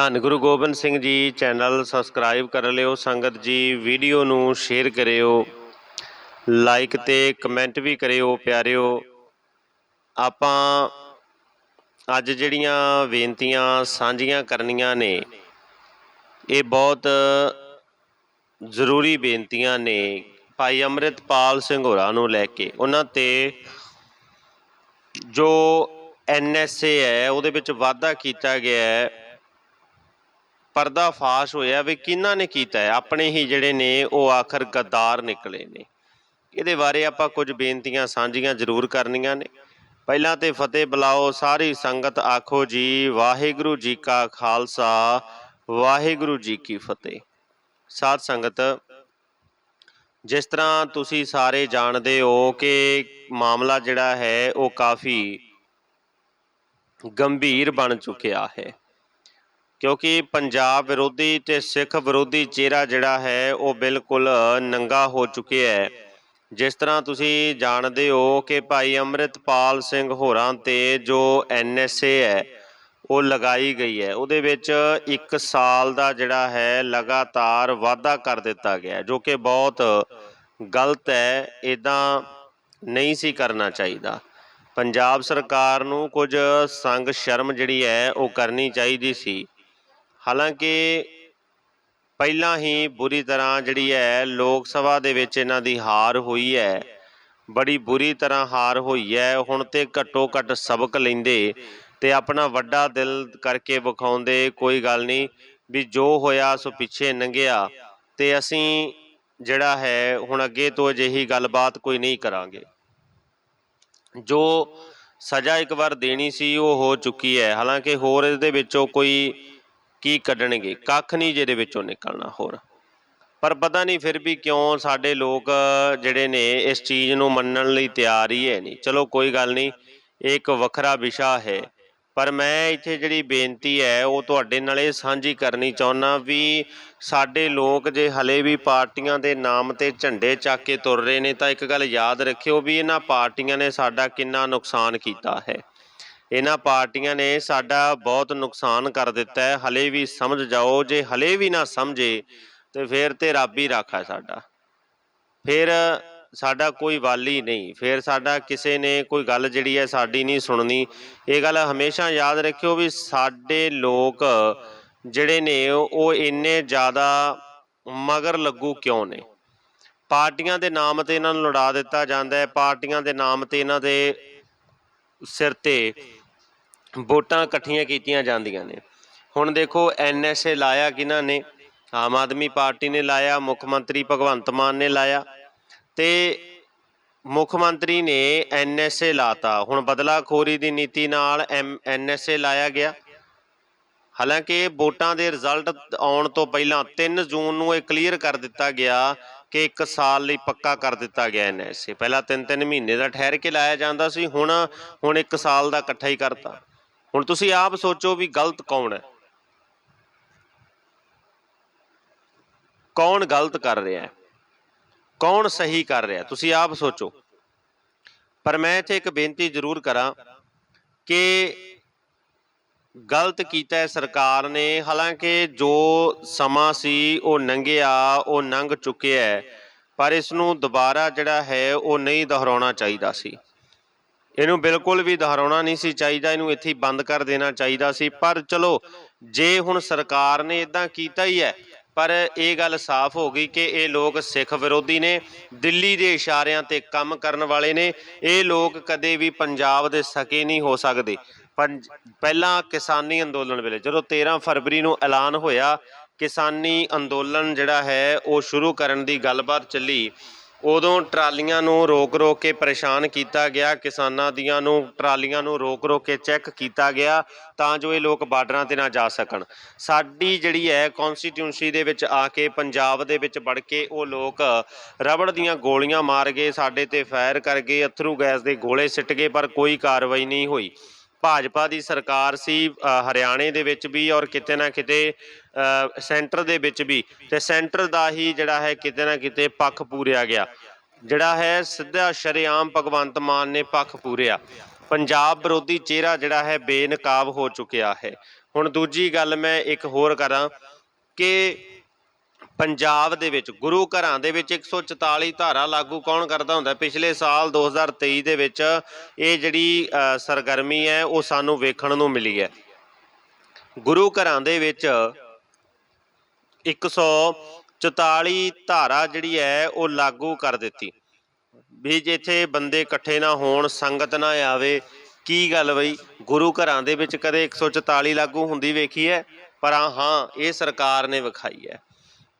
ਧੰਨ Guru Gobind Singh ji channel subscribe ਕਰ ਲਿਓ, ਸੰਗਤ ਜੀ ਵੀਡੀਓ ਨੂੰ ਸ਼ੇਅਰ ਕਰਿਓ ਲਾਈਕ ਤੇ ਕਮੈਂਟ ਵੀ ਕਰਿਓ ਪਿਆਰਿਓ। ਆਪਾਂ ਅੱਜ ਜਿਹੜੀਆਂ ਬੇਨਤੀਆਂ ਸਾਂਝੀਆਂ ਕਰਨੀਆਂ ਨੇ, ਇਹ ਬਹੁਤ ਜ਼ਰੂਰੀ ਬੇਨਤੀਆਂ ਨੇ ਭਾਈ ਅੰਮ੍ਰਿਤਪਾਲ ਸਿੰਘ ਹੋਰਾਂ ਨੂੰ ਲੈ ਕੇ। ਉਹਨਾਂ ਤੇ ਜੋ ਐਨਐਸਏ ਹੈ, ਉਹਦੇ ਵਿੱਚ ਵਾਅਦਾ ਕੀਤਾ ਗਿਆ ਹੈ। ਪਰਦਾ ਫਾਸ਼ ਹੋਇਆ ਵੀ ਕਿਹਨਾਂ ਨੇ ਕੀਤਾ ਹੈ? ਆਪਣੇ ਹੀ ਜਿਹੜੇ ਨੇ, ਉਹ ਆਖਰ ਗੱਦਾਰ ਨਿਕਲੇ ਨੇ। ਇਹਦੇ ਬਾਰੇ ਆਪਾਂ ਕੁਝ ਬੇਨਤੀਆਂ ਸਾਂਝੀਆਂ ਜ਼ਰੂਰ ਕਰਨੀਆਂ ਨੇ। ਪਹਿਲਾਂ ਤੇ ਫਤਿਹ ਬੁਲਾਓ, ਸਾਰੀ ਸੰਗਤ ਆਖੋ ਜੀ, ਵਾਹਿਗੁਰੂ ਜੀ ਕਾ ਖਾਲਸਾ, ਵਾਹਿਗੁਰੂ ਜੀ ਕੀ ਫਤਿਹ। ਸਾਧ ਸੰਗਤ, ਜਿਸ ਤਰ੍ਹਾਂ ਤੁਸੀਂ ਸਾਰੇ ਜਾਣਦੇ ਹੋ ਕਿ ਮਾਮਲਾ ਜਿਹੜਾ ਹੈ, ਉਹ ਕਾਫੀ ਗੰਭੀਰ ਬਣ ਚੁੱਕਿਆ ਹੈ। ਕਿਉਂਕਿ ਪੰਜਾਬ ਵਿਰੋਧੀ ਤੇ ਸਿੱਖ ਵਿਰੋਧੀ ਚਿਹਰਾ ਜਿਹੜਾ ਹੈ, ਉਹ ਬਿਲਕੁਲ ਨੰਗਾ ਹੋ ਚੁੱਕਿਆ ਹੈ। ਜਿਸ ਤਰ੍ਹਾਂ ਤੁਸੀਂ ਜਾਣਦੇ ਹੋ ਕਿ ਭਾਈ ਅੰਮ੍ਰਿਤਪਾਲ ਸਿੰਘ ਹੋਰਾਂ ਤੇ ਜੋ ਐਨਐਸਏ ਹੈ, ਉਹ ਲਗਾਈ ਗਈ ਹੈ। ਉਹਦੇ ਵਿੱਚ 1 ਸਾਲ ਦਾ ਜਿਹੜਾ ਹੈ, ਲਗਾਤਾਰ ਵਾਅਦਾ ਕਰ ਦਿੱਤਾ ਗਿਆ ਜੋ ਕਿ ਬਹੁਤ ਗਲਤ ਹੈ। ਇਦਾਂ ਨਹੀਂ ਸੀ ਕਰਨਾ ਚਾਹੀਦਾ। ਪੰਜਾਬ ਸਰਕਾਰ ਨੂੰ ਕੁਝ ਸੰਗ ਸ਼ਰਮ ਜਿਹੜੀ ਹੈ, ਉਹ ਕਰਨੀ ਚਾਹੀਦੀ ਸੀ। ਹਾਲਾਂਕਿ ਪਹਿਲਾਂ ਹੀ ਬੁਰੀ ਤਰ੍ਹਾਂ ਜਿਹੜੀ ਹੈ ਲੋਕ ਸਭਾ ਦੇ ਵਿੱਚ ਇਹਨਾਂ ਦੀ ਹਾਰ ਹੋਈ ਹੈ। ਬੜੀ ਬੁਰੀ ਤਰ੍ਹਾਂ ਹਾਰ ਹੋਈ ਹੈ। ਹੁਣ ਤੇ ਘੱਟੋ ਘੱਟ ਸਬਕ ਲੈਂਦੇ ਤੇ ਆਪਣਾ ਵੱਡਾ ਦਿਲ ਕਰਕੇ ਵਿਖਾਉਂਦੇ ਕੋਈ ਗੱਲ ਨਹੀਂ ਵੀ ਜੋ ਹੋਇਆ ਸੋ ਪਿੱਛੇ ਲੰਘਿਆ ਤੇ ਅਸੀਂ ਜਿਹੜਾ ਹੈ ਹੁਣ ਅੱਗੇ ਤੋਂ ਅਜਿਹੀ ਗੱਲਬਾਤ ਕੋਈ ਨਹੀਂ ਕਰਾਂਗੇ। ਜੋ ਸਜ਼ਾ ਇੱਕ ਵਾਰ ਦੇਣੀ ਸੀ ਉਹ ਹੋ ਚੁੱਕੀ ਹੈ। ਹਾਲਾਂਕਿ ਹੋਰ ਇਹਦੇ ਵਿੱਚੋਂ ਕੋਈ ਕੀ ਕੱਢਣਗੇ? ਕੱਖ ਨਹੀਂ ਜਿਹਦੇ ਵਿੱਚੋਂ ਨਿਕਲਣਾ ਹੋਰ। ਪਰ ਪਤਾ ਨਹੀਂ ਫਿਰ ਵੀ ਕਿਉਂ ਸਾਡੇ ਲੋਕ ਜਿਹੜੇ ਨੇ ਇਸ ਚੀਜ਼ ਨੂੰ ਮੰਨਣ ਲਈ ਤਿਆਰ ਹੀ ਹੈ ਨਹੀਂ। ਚਲੋ ਕੋਈ ਗੱਲ ਨਹੀਂ, ਇਹ ਇੱਕ ਵੱਖਰਾ ਵਿਸ਼ਾ ਹੈ। ਪਰ ਮੈਂ ਇੱਥੇ ਜਿਹੜੀ ਬੇਨਤੀ ਹੈ, ਉਹ ਤੁਹਾਡੇ ਨਾਲ ਇਹ ਸਾਂਝੀ ਕਰਨੀ ਚਾਹੁੰਦਾ ਵੀ ਸਾਡੇ ਲੋਕ ਜੇ ਹਲੇ ਵੀ ਪਾਰਟੀਆਂ ਦੇ ਨਾਮ ਤੇ ਝੰਡੇ ਚੱਕ ਕੇ ਤੁਰ ਰਹੇ ਨੇ, ਤਾਂ ਇੱਕ ਗੱਲ ਯਾਦ ਰੱਖਿਓ ਵੀ ਇਹਨਾਂ ਪਾਰਟੀਆਂ ਨੇ ਸਾਡਾ ਕਿੰਨਾ ਨੁਕਸਾਨ ਕੀਤਾ ਹੈ। ਇਹਨਾਂ ਪਾਰਟੀਆਂ ਨੇ ਸਾਡਾ ਬਹੁਤ ਨੁਕਸਾਨ ਕਰ ਦਿੱਤਾ ਹੈ। ਹਲੇ ਵੀ ਸਮਝ ਜਾਓ, ਜੇ ਹਲੇ ਵੀ ਨਾ ਸਮਝੇ, ਤੇ ਫਿਰ ਤੇ ਰੱਬ ਹੀ ਰਾਖਾ ਸਾਡਾ। ਫਿਰ ਸਾਡਾ ਕੋਈ ਵਾਲੀ ਨਹੀਂ। ਫਿਰ ਸਾਡਾ ਕਿਸੇ ਨੇ ਕੋਈ ਗੱਲ ਜਿਹੜੀ ਹੈ ਸਾਡੀ ਨਹੀਂ ਸੁਣਨੀ। ਇਹ ਗੱਲ ਹਮੇਸ਼ਾ ਯਾਦ ਰੱਖਿਓ ਵੀ ਸਾਡੇ ਲੋਕ ਜਿਹੜੇ ਨੇ, ਉਹ ਇੰਨੇ ਜ਼ਿਆਦਾ ਮਗਰ ਲੱਗੂ ਕਿਉਂ ਨੇ? ਪਾਰਟੀਆਂ ਦੇ ਨਾਮ ਤੇ ਇਹਨਾਂ ਨੂੰ ਲੜਾ ਦਿੱਤਾ ਜਾਂਦਾ ਹੈ। ਪਾਰਟੀਆਂ ਦੇ ਨਾਮ ਤੇ ਇਹਨਾਂ ਦੇ ਸਿਰ ਤੇ ਵੋਟਾਂ ਇਕੱਠੀਆਂ ਕੀਤੀਆਂ ਜਾਂਦੀਆਂ ਨੇ। ਹੁਣ ਦੇਖੋ ਐਨਐਸਏ ਲਾਇਆ ਕਿਹਨਾਂ ਨੇ? ਆਮ ਆਦਮੀ ਪਾਰਟੀ ਨੇ ਲਾਇਆ, ਮੁੱਖ ਮੰਤਰੀ ਭਗਵੰਤ ਮਾਨ ਨੇ ਲਾਇਆ। ਤੇ ਮੁੱਖ ਮੰਤਰੀ ਨੇ ਐਨਐਸਏ ਲਾਤਾ। ਹੁਣ ਬਦਲਾਖੋਰੀ ਦੀ ਨੀਤੀ ਨਾਲ ਐਨਐਸਏ ਲਾਇਆ ਗਿਆ। ਹਾਲਾਂਕਿ ਵੋਟਾਂ ਦੇ ਰਿਜ਼ਲਟ ਆਉਣ ਤੋਂ ਪਹਿਲਾਂ 3 ਜੂਨ ਨੂੰ ਇਹ ਕਲੀਅਰ ਕਰ ਦਿੱਤਾ ਗਿਆ ਕਿ 1 ਸਾਲ ਲਈ ਪੱਕਾ ਕਰ ਦਿੱਤਾ ਗਿਆ ਐਨਐਸਏ ਪਹਿਲਾਂ 3-3 ਮਹੀਨੇ ਦਾ ਠਹਿਰ ਕੇ ਲਾਇਆ ਜਾਂਦਾ ਸੀ, ਹੁਣ ਹੁਣ 1 ਸਾਲ ਦਾ ਇਕੱਠਾ ਹੀ ਕਰਤਾ। ਹੁਣ ਤੁਸੀਂ ਆਪ ਸੋਚੋ ਵੀ ਗਲਤ ਕੌਣ ਹੈ। ਕੌਣ ਗਲਤ ਕਰ ਰਿਹਾ ਹੈ। ਕੌਣ ਸਹੀ ਕਰ ਰਿਹਾ ਤੁਸੀਂ ਆਪ ਸੋਚੋ। ਪਰ ਮੈਂ ਇੱਥੇ ਇੱਕ ਬੇਨਤੀ ਜ਼ਰੂਰ ਕਰਾਂ ਕਿ ਗਲਤ ਕੀਤਾ ਹੈ ਸਰਕਾਰ ਨੇ। ਹਾਲਾਂਕਿ ਜੋ ਸਮਾਂ ਸੀ, ਉਹ ਲੰਘਿਆ ਉਹ ਲੰਘ ਚੁੱਕਿਆ ਹੈ। ਪਰ ਇਸ ਨੂੰ ਦੁਬਾਰਾ ਜਿਹੜਾ ਹੈ, ਉਹ ਨਹੀਂ ਦੁਹਰਾਉਣਾ ਚਾਹੀਦਾ ਸੀ। ਇਹਨੂੰ ਬਿਲਕੁਲ ਵੀ ਦੁਹਰਾਉਣਾ ਨਹੀਂ ਸੀ ਚਾਹੀਦਾ, ਇਹਨੂੰ ਇੱਥੇ ਬੰਦ ਕਰ ਦੇਣਾ ਚਾਹੀਦਾ ਸੀ। ਪਰ ਚਲੋ, ਜੇ ਹੁਣ ਸਰਕਾਰ ਨੇ ਇਦਾਂ ਕੀਤਾ ਹੀ ਹੈ, ਪਰ ਇਹ ਗੱਲ ਸਾਫ਼ ਹੋ ਗਈ ਕਿ ਇਹ ਲੋਕ ਸਿੱਖ ਵਿਰੋਧੀ ਨੇ, ਦਿੱਲੀ ਦੇ ਇਸ਼ਾਰਿਆਂ ਤੇ ਕੰਮ ਕਰਨ ਵਾਲੇ ਨੇ, ਇਹ ਲੋਕ ਕਦੇ ਵੀ ਪੰਜਾਬ ਦੇ ਸਕੇ ਨਹੀਂ ਹੋ ਸਕਦੇ। ਪੰਜ, ਪਹਿਲਾਂ ਕਿਸਾਨੀ ਅੰਦੋਲਨ ਵੇਲੇ, ਜਦੋਂ 13 ਫਰਵਰੀ ਨੂੰ ਐਲਾਨ ਹੋਇਆ, ਕਿਸਾਨੀ ਅੰਦੋਲਨ ਜਿਹੜਾ ਹੈ, ਉਹ ਸ਼ੁਰੂ ਕਰਨ ਦੀ ਗੱਲਬਾਤ ਚੱਲੀ। ਉਦੋਂ ਟਰਾਲੀਆਂ ਨੂੰ ਰੋਕ-ਰੋਕ ਕੇ ਪਰੇਸ਼ਾਨ ਕੀਤਾ ਗਿਆ, ਕਿਸਾਨਾਂ ਦੀਆਂ ਨੂੰ ਟਰਾਲੀਆਂ ਨੂੰ ਰੋਕ-ਰੋਕ ਕੇ ਚੈੱਕ ਕੀਤਾ ਗਿਆ ਤਾਂ ਜੋ ਇਹ ਲੋਕ ਬਾਰਡਰਾਂ ਤੇ ਨਾ ਜਾ ਸਕਣ। ਸਾਡੀ ਜਿਹੜੀ ਹੈ ਕਨਸਟੀਟਿਊਂਸੀ ਦੇ ਵਿੱਚ ਆ ਕੇ ਪੰਜਾਬ ਦੇ ਵਿੱਚ ਵੜ ਕੇ ਉਹ ਲੋਕ ਰਬੜ ਦੀਆਂ ਗੋਲੀਆਂ ਮਾਰ ਗਏ, ਸਾਡੇ ਤੇ ਫਾਇਰ ਕਰ ਗਏ, ਅਥਰੂ ਗੈਸ ਦੇ ਗੋਲੇ ਸਿੱਟ ਗਏ, ਪਰ ਕੋਈ ਕਾਰਵਾਈ ਨਹੀਂ ਹੋਈ। ਭਾਜਪਾ ਦੀ ਸਰਕਾਰ ਸੀ ਹਰਿਆਣੇ ਦੇ ਵਿੱਚ ਵੀ ਔਰ ਕਿਤੇ ਨਾ ਕਿਤੇ ਸੈਂਟਰ ਦੇ ਵਿੱਚ ਵੀ। ਤੇ ਸੈਂਟਰ ਦਾ ਹੀ ਜਿਹੜਾ ਹੈ ਕਿਤੇ ਨਾ ਕਿਤੇ ਪੱਖ ਪੂਰਿਆ ਗਿਆ। ਜਿਹੜਾ ਹੈ ਸਿੱਧਾ ਸ਼ਰੇਆਮ ਭਗਵੰਤ ਮਾਨ ਨੇ ਪੱਖ ਪੂਰਿਆ। ਪੰਜਾਬ ਵਿਰੋਧੀ ਚਿਹਰਾ ਜਿਹੜਾ ਹੈ ਬੇਨਕਾਬ ਹੋ ਚੁੱਕਿਆ ਹੈ। ਹੁਣ ਦੂਜੀ ਗੱਲ ਮੈਂ ਇੱਕ ਹੋਰ ਕਰਾਂ ਕਿ ਪੰਜਾਬ ਦੇ ਵਿੱਚ, ਗੁਰੂ ਘਰਾਂ ਦੇ ਵਿੱਚ 144 ਧਾਰਾ ਲਾਗੂ ਕੌਣ ਕਰਦਾ ਹੁੰਦਾ? ਪਿਛਲੇ ਸਾਲ 2023 ਦੇ ਵਿੱਚ ਇਹ ਜਿਹੜੀ ਸਰਗਰਮੀ ਹੈ, ਉਹ ਸਾਨੂੰ ਵੇਖਣ ਨੂੰ ਮਿਲੀ ਹੈ। ਗੁਰੂ ਘਰਾਂ ਦੇ ਵਿੱਚ 144 ਧਾਰਾ ਜਿਹੜੀ ਹੈ, ਉਹ ਲਾਗੂ ਕਰ ਦਿੱਤੀ। ਵੀ ਜਿੱਥੇ ਬੰਦੇ ਇਕੱਠੇ ਨਾ ਹੋਣ, ਸੰਗਤ ਨਾ ਆਵੇ, ਕੀ ਗੱਲ ਬਈ? ਗੁਰੂ ਘਰਾਂ ਦੇ ਵਿੱਚ ਕਦੇ 144 ਲਾਗੂ ਹੁੰਦੀ ਵੇਖੀ ਹੈ? ਪਰ ਹਾਂ, ਇਹ ਸਰਕਾਰ ਨੇ ਵਿਖਾਈ ਹੈ।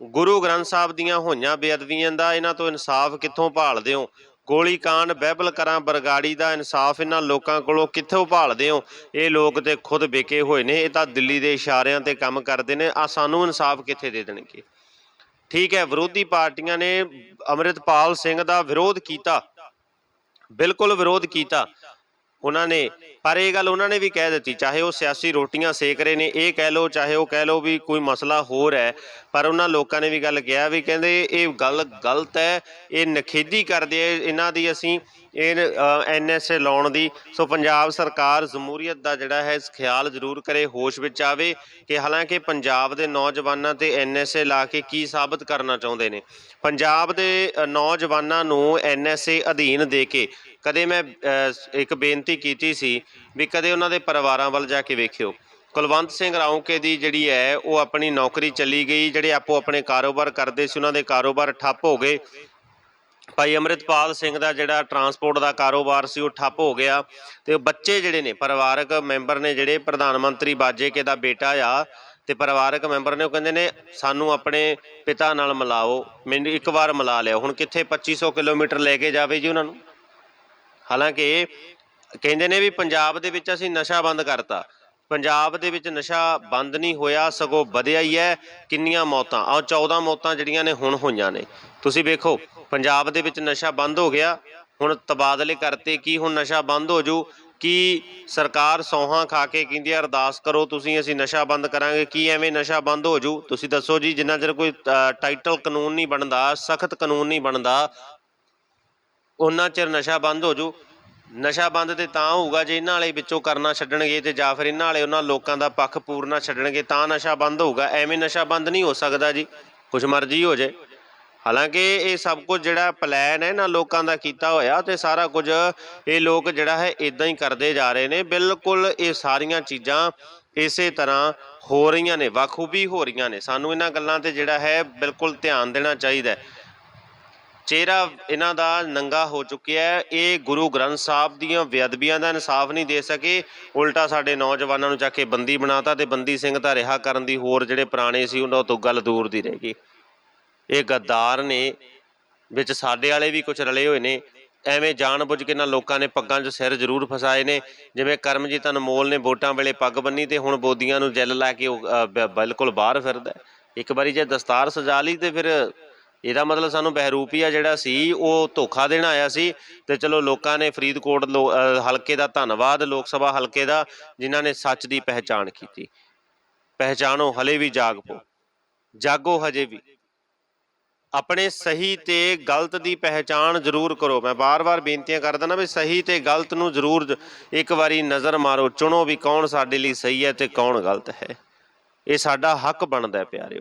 ਗੁਰੂ ਗ੍ਰੰਥ ਸਾਹਿਬ ਦੀਆਂ ਹੋਈਆਂ ਬੇਅਦਬੀਆਂ ਦਾ ਇਹਨਾਂ ਤੋਂ ਇਨਸਾਫ ਕਿੱਥੋਂ ਭਾਲਦੇ ਹੋ? ਗੋਲੀ ਕਾਂਡ, ਬਹਿਬਲ ਕਰਾਂ, ਬਰਗਾੜੀ ਦਾ ਇਨਸਾਫ ਇਹਨਾਂ ਲੋਕਾਂ ਕੋਲੋਂ ਕਿੱਥੋਂ ਭਾਲਦੇ ਹੋ? ਇਹ ਲੋਕ ਤੇ ਖੁਦ ਵਿਕੇ ਹੋਏ ਨੇ, ਇਹ ਤਾਂ ਦਿੱਲੀ ਦੇ ਇਸ਼ਾਰਿਆਂ ਤੇ ਕੰਮ ਕਰਦੇ ਨੇ ਆ ਸਾਨੂੰ ਇਨਸਾਫ ਕਿੱਥੇ ਦੇ ਦੇਣਗੇ? ਠੀਕ ਹੈ, ਵਿਰੋਧੀ ਪਾਰਟੀਆਂ ਨੇ ਅਮਰਿਤਪਾਲ ਸਿੰਘ ਦਾ ਵਿਰੋਧ ਕੀਤਾ, ਬਿਲਕੁਲ ਵਿਰੋਧ ਕੀਤਾ। ਉਹਨਾਂ ਨੇ ਪਰ ਇਹ ਗੱਲ ਉਹਨਾਂ ਨੇ ਵੀ ਕਹਿ ਦਿੱਤੀ, ਚਾਹੇ ਉਹ ਸਿਆਸੀ ਰੋਟੀਆਂ ਸੇਕ ਰਹੇ ਨੇ, ਇਹ ਕਹਿ ਲਓ, ਚਾਹੇ ਉਹ ਕਹਿ ਲਓ ਵੀ ਕੋਈ ਮਸਲਾ ਹੋਰ ਹੈ, ਪਰ ਉਹਨਾਂ ਲੋਕਾਂ ਨੇ ਵੀ ਗੱਲ ਕਿਹਾ ਵੀ ਕਹਿੰਦੇ ਇਹ ਗੱਲ ਗਲਤ ਹੈ, ਇਹ ਨਖੇਦੀ ਕਰਦੇ ਆ, ਇਹਨਾਂ ਦੀ ਅਸੀਂ ਇਹ ਐਨਐਸਏ ਲਾਉਣ ਦੀ, ਸੋ ਪੰਜਾਬ ਸਰਕਾਰ ਜਮਹੂਰੀਅਤ ਦਾ ਜਿਹੜਾ ਹੈ, ਇਸ ਖਿਆਲ ਜ਼ਰੂਰ ਕਰੇ, ਹੋਸ਼ ਵਿੱਚ ਆਵੇ ਕਿ ਹਾਲਾਂਕਿ ਪੰਜਾਬ ਦੇ ਨੌਜਵਾਨਾਂ ਤੇ ਐਨਐਸਏ ਲਾ ਕੇ ਕੀ ਸਾਬਤ ਕਰਨਾ ਚਾਹੁੰਦੇ ਨੇ? ਪੰਜਾਬ ਦੇ ਨੌਜਵਾਨਾਂ ਨੂੰ ਐਨਐਸਏ ਅਧੀਨ ਦੇ ਕੇ ਕਦੇ ਮੈਂ ਇੱਕ ਬੇਨਤੀ ਕੀਤੀ ਸੀ ਵੀ ਕਦੇ ਉਹਨਾਂ ਦੇ ਪਰਿਵਾਰਾਂ ਵੱਲ ਜਾ ਕੇ ਵੇਖਿਓ। ਕੁਲਵੰਤ ਸਿੰਘ ਰਾਉਂਕੇ ਦੀ ਜਿਹੜੀ ਹੈ, ਉਹ ਆਪਣੀ ਨੌਕਰੀ ਚਲੀ ਗਈ, ਜਿਹੜੇ ਆਪੋ ਆਪਣੇ ਕਾਰੋਬਾਰ ਕਰਦੇ ਸੀ, ਉਹਨਾਂ ਦੇ ਕਾਰੋਬਾਰ ਠੱਪ ਹੋ ਗਏ। ਭਾਈ ਅਮਰਿਤਪਾਲ ਸਿੰਘ ਦਾ ਜਿਹੜਾ ਟਰਾਂਸਪੋਰਟ ਦਾ ਕਾਰੋਬਾਰ ਸੀ, ਉਹ ਠੱਪ ਹੋ ਗਿਆ। ਤੇ ਬੱਚੇ ਜਿਹੜੇ ਨੇ, ਪਰਿਵਾਰਕ ਮੈਂਬਰ ਨੇ ਜਿਹੜੇ, ਪ੍ਰਧਾਨ ਮੰਤਰੀ ਬਾਜੇਕੇ ਦਾ ਬੇਟਾ ਆ, ਤੇ ਪਰਿਵਾਰਕ ਮੈਂਬਰ ਨੇ, ਉਹ ਕਹਿੰਦੇ ਨੇ, ਸਾਨੂੰ ਆਪਣੇ ਪਿਤਾ ਨਾਲ ਮਿਲਾਓ, ਮੈਨੂੰ ਇੱਕ ਵਾਰ ਮਿਲਾ ਲਿਆ। ਹੁਣ ਕਿੱਥੇ 2500 ਕਿਲੋਮੀਟਰ ਲੈ ਕੇ ਜਾਵੇ ਜੀ ਉਹਨਾਂ ਨੂੰ? ਹਾਲਾਂਕਿ ਕਹਿੰਦੇ ਨੇ ਵੀ ਪੰਜਾਬ ਦੇ ਵਿੱਚ ਅਸੀਂ ਨਸ਼ਾ ਬੰਦ ਕਰਤਾ। ਪੰਜਾਬ ਦੇ ਵਿੱਚ ਨਸ਼ਾ ਬੰਦ ਨਹੀਂ ਹੋਇਆ ਸਗੋਂ ਵਧਿਆ ਹੀ ਹੈ ਕਿੰਨੀਆਂ ਮੌਤਾਂ? ਆ 14 ਮੌਤਾਂ ਜਿਹੜੀਆਂ ਨੇ ਹੁਣ ਹੋਈਆਂ ਨੇ। ਤੁਸੀਂ ਵੇਖੋ ਪੰਜਾਬ ਦੇ ਵਿੱਚ ਨਸ਼ਾ ਬੰਦ ਹੋ ਗਿਆ। ਹੁਣ ਤਬਾਦਲੇ ਕਰਤੇ ਕੀ ਹੁਣ ਨਸ਼ਾ ਬੰਦ ਹੋ ਜੂ? ਕੀ ਸਰਕਾਰ ਸੌਹਾਂ ਖਾ ਕੇ ਕਹਿੰਦੀ ਆ ਅਰਦਾਸ ਕਰੋ ਤੁਸੀਂ ਅਸੀਂ ਨਸ਼ਾ ਬੰਦ ਕਰਾਂਗੇ। ਕੀ ਐਵੇਂ ਨਸ਼ਾ ਬੰਦ ਹੋ ਜੂ? ਤੁਸੀਂ ਦੱਸੋ ਜੀ ਜਿੰਨਾ ਚਿਰ ਕੋਈ ਅ, ਟਾਈਟਲ ਕਾਨੂੰਨ ਨਹੀਂ ਬਣਦਾ ਸਖਤ ਕਾਨੂੰਨ ਨਹੀਂ ਬਣਦਾ ਉਹਨਾਂ ਚਿਰ ਨਸ਼ਾ ਬੰਦ ਹੋ ਜੂ। ਨਸ਼ਾ ਬੰਦ ਤੇ ਤਾਂ ਹੋਊਗਾ ਜੇ ਇਹਨਾਂ ਵਾਲੇ ਵਿੱਚੋਂ ਕਰਨਾ ਛੱਡਣਗੇ ਤੇ ਜਾਂ ਫਿਰ ਇਹਨਾਂ ਵਾਲੇ ਉਹਨਾਂ ਲੋਕਾਂ ਦਾ ਪੱਖ ਪੂਰਨਾ ਛੱਡਣਗੇ, ਤਾਂ ਨਸ਼ਾ ਬੰਦ ਹੋਊਗਾ। ਐਵੇਂ ਨਸ਼ਾ ਬੰਦ ਨਹੀਂ ਹੋ ਸਕਦਾ ਜੀ। ਕੁਛ ਮਰਜ਼ੀ ਹੋ ਜਾਏ ਹਾਲਾਂਕਿ ਇਹ ਸਭ ਕੁਝ ਜਿਹੜਾ ਪਲਾਨ ਹੈ ਇਹਨਾਂ ਲੋਕਾਂ ਦਾ ਕੀਤਾ ਹੋਇਆ ਤੇ ਸਾਰਾ ਕੁਝ ਇਹ ਲੋਕ ਜਿਹੜਾ ਹੈ ਇਦਾਂ ਹੀ ਕਰਦੇ ਜਾ ਰਹੇ ਨੇ। ਬਿਲਕੁਲ ਇਹ ਸਾਰੀਆਂ ਚੀਜ਼ਾਂ ਇਸੇ ਤਰ੍ਹਾਂ ਹੋ ਰਹੀਆਂ ਨੇ ਬਖੂਬੀ ਹੋ ਰਹੀਆਂ ਨੇ। ਸਾਨੂੰ ਇਹਨਾਂ ਗੱਲਾਂ ਤੇ ਜਿਹੜਾ ਹੈ ਬਿਲਕੁਲ ਧਿਆਨ ਦੇਣਾ ਚਾਹੀਦਾ ਹੈ। ਚਿਹਰਾ ਇਹਨਾਂ ਦਾ ਨੰਗਾ ਹੋ ਚੁੱਕਿਆ ਹੈ। ਇਹ ਗੁਰੂ ਗ੍ਰੰਥ ਸਾਹਿਬ ਦੀਆਂ ਬੇਅਦਬੀਆਂ ਦਾ ਇਨਸਾਫ ਨਹੀਂ ਦੇ ਸਕੇ। ਉਲਟਾ ਸਾਡੇ ਨੌਜਵਾਨਾਂ ਨੂੰ ਚੱਕ ਕੇ ਬੰਦੀ ਬਣਾਤਾ ਤੇ ਬੰਦੀ ਸਿੰਘ ਤਾਂ ਰਿਹਾ ਕਰਨ ਦੀ ਹੋਰ ਜਿਹੜੇ ਪੁਰਾਣੇ ਸੀ ਉਹਨਾਂ ਤੋਂ ਗੱਲ ਦੂਰ ਦੀ ਰਹਿ ਗਈ। ਇਹ ਗੱਦਾਰ ਨੇ ਵਿੱਚ ਸਾਡੇ ਵਾਲੇ ਵੀ ਕੁਝ ਰਲੇ ਹੋਏ ਨੇ। ਐਵੇਂ ਜਾਣਬੁੱਝ ਕੇ ਨਾ ਲੋਕਾਂ ਨੇ ਪੱਗਾਂ 'ਚ ਸਿਰ ਜ਼ਰੂਰ ਫਸਾਏ ਨੇ। ਜਿਵੇਂ ਕਰਮਜੀਤ ਅਨਮੋਲ ਨੇ ਵੋਟਾਂ ਵੇਲੇ ਪੱਗ ਬੰਨੀ ਤੇ ਹੁਣ ਬੋਦੀਆਂ ਨੂੰ ਜੈਲ ਲਾ ਕੇ ਬਿਲਕੁਲ ਬਾਹਰ ਫਿਰਦਾ ਇੱਕ ਵਾਰੀ ਜੇ ਦਸਤਾਰ ਸਜਾ ਲਈ ਤੇ ਫਿਰ ਇਹਦਾ ਮਤਲਬ ਸਾਨੂੰ ਬਹਿਰੂਪੀਆ ਜਿਹੜਾ ਸੀ, ਉਹ ਧੋਖਾ ਦੇਣ ਆਇਆ ਸੀ ਤੇ ਚਲੋ ਲੋਕਾਂ ਨੇ ਫਰੀਦਕੋਟ ਲੋ- ਹਲਕੇ ਦਾ ਧੰਨਵਾਦ, ਲੋਕ ਸਭਾ ਹਲਕੇ ਦਾ, ਜਿਨ੍ਹਾਂ ਨੇ ਸੱਚ ਦੀ ਪਹਿਚਾਣ ਕੀਤੀ। ਪਹਿਚਾਣੋ, ਹਲੇ ਵੀ ਜਾਗ। ਪੋ ਜਾਗੋ ਹਜੇ ਵੀ। ਆਪਣੇ ਸਹੀ ਤੇ ਗਲਤ ਦੀ ਪਹਿਚਾਣ ਜ਼ਰੂਰ ਕਰੋ। ਮੈਂ ਬਾਰ-ਬਾਰ ਬੇਨਤੀਆਂ ਕਰਦਾ ਨਾ ਵੀ ਸਹੀ ਤੇ ਗਲਤ ਨੂੰ ਜ਼ਰੂਰ ਇੱਕ ਵਾਰੀ ਨਜ਼ਰ ਮਾਰੋ। ਚੁਣੋ ਵੀ ਕੌਣ ਸਾਡੇ ਲਈ ਸਹੀ ਹੈ ਤੇ ਕੌਣ ਗਲਤ ਹੈ। ਇਹ ਸਾਡਾ ਹੱਕ ਬਣਦਾ ਹੈ, ਪਿਆਰਿਓ।